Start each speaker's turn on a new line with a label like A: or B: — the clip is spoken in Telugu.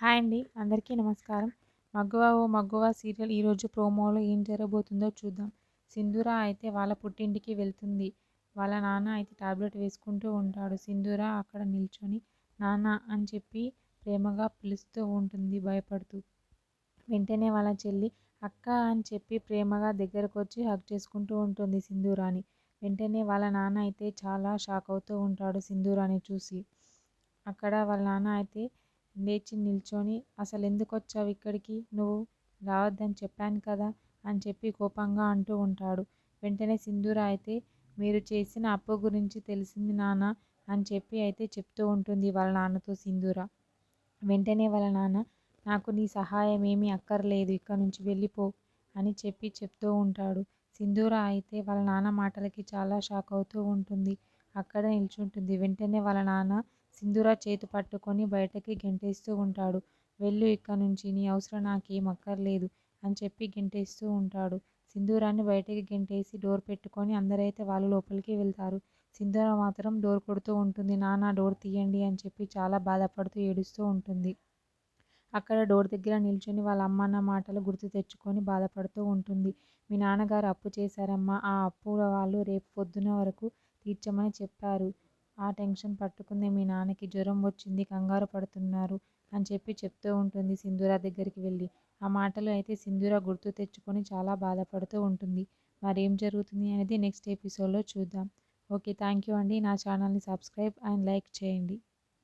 A: హాయ్ అండి. అందరికీ నమస్కారం. మగువ ఓ మగువ సీరియల్ ఈరోజు ప్రోమోలో ఏం జరగబోతుందో చూద్దాం. సింధూర అయితే వాళ్ళ పుట్టింటికి వెళ్తుంది. వాళ్ళ నాన్న అయితే టాబ్లెట్ వేసుకుంటూ ఉంటాడు. సింధూర అక్కడ నిల్చొని నాన్న అని చెప్పి ప్రేమగా పిలుస్తూ ఉంటుంది భయపడుతూ. వెంటనే వాళ్ళ చెల్లి అక్క అని చెప్పి ప్రేమగా దగ్గరకు వచ్చి హక్ చేసుకుంటూ ఉంటుంది సింధూరాని. వెంటనే వాళ్ళ నాన్న అయితే చాలా షాక్ అవుతూ ఉంటాడు సింధూరాని చూసి. అక్కడ వాళ్ళ నాన్న అయితే లేచి నిల్చొని అసలు ఎందుకు వచ్చావు ఇక్కడికి? నువ్వు రావద్దని చెప్పాను కదా అని చెప్పి కోపంగా అంటూ ఉంటాడు. వెంటనే సింధూర అయితే మీరు చేసిన అప్పు గురించి తెలిసింది నాన్న అని చెప్పి అయితే చెప్తూ ఉంటుంది వాళ్ళ నాన్నతో సింధూర. వెంటనే వాళ్ళ నాన్న నాకు నీ సహాయం ఏమీ అక్కర్లేదు ఇక్కడ నుంచి వెళ్ళిపో అని చెప్పి చెప్తూ ఉంటాడు. సింధూర అయితే వాళ్ళ నాన్న మాటలకి చాలా షాక్ అవుతూ ఉంటుంది. అక్కడ నిల్చుంటుంది. వెంటనే వాళ్ళ నాన్న సింధూర చేతి పట్టుకొని బయటకి గెంటేస్తూ ఉంటాడు. వెళ్ళు ఇక్కడ నుంచి నీ అవసరం నాకేం అక్కర్లేదు అని చెప్పి గెంటేస్తూ ఉంటాడు. సింధూరాన్ని బయటకి గెంటేసి డోర్ పెట్టుకొని అందరైతే వాళ్ళు లోపలికి వెళ్తారు. సింధూర మాత్రం డోర్ కొడుతూ ఉంటుంది. నాన్న డోర్ తీయండి అని చెప్పి చాలా బాధపడుతూ ఏడుస్తూ ఉంటుంది. అక్కడ డోర్ దగ్గర నిల్చొని వాళ్ళ అమ్మన్న మాటలు గుర్తు తెచ్చుకొని బాధపడుతూ ఉంటుంది. మీ నాన్నగారు అప్పు చేశారమ్మా. ఆ అప్పు వాళ్ళు రేపు పొద్దున వరకు తీర్చమని చెప్పారు. ఆ టెన్షన్ పట్టుకుంది మీ నాన్నకి. జ్వరం వచ్చింది. కంగారు పడుతున్నారు అని చెప్పి చెప్తూ ఉంటుంది సింధూర దగ్గరికి వెళ్ళి. ఆ మాటలు అయితే సింధూర గుర్తు తెచ్చుకొని చాలా బాధపడుతూ ఉంటుంది. మరేం జరుగుతుంది అనేది నెక్స్ట్ ఎపిసోడ్లో చూద్దాం. ఓకే థ్యాంక్ యూ అండి. నా ఛానల్ని సబ్స్క్రైబ్ అండ్ లైక్ చేయండి.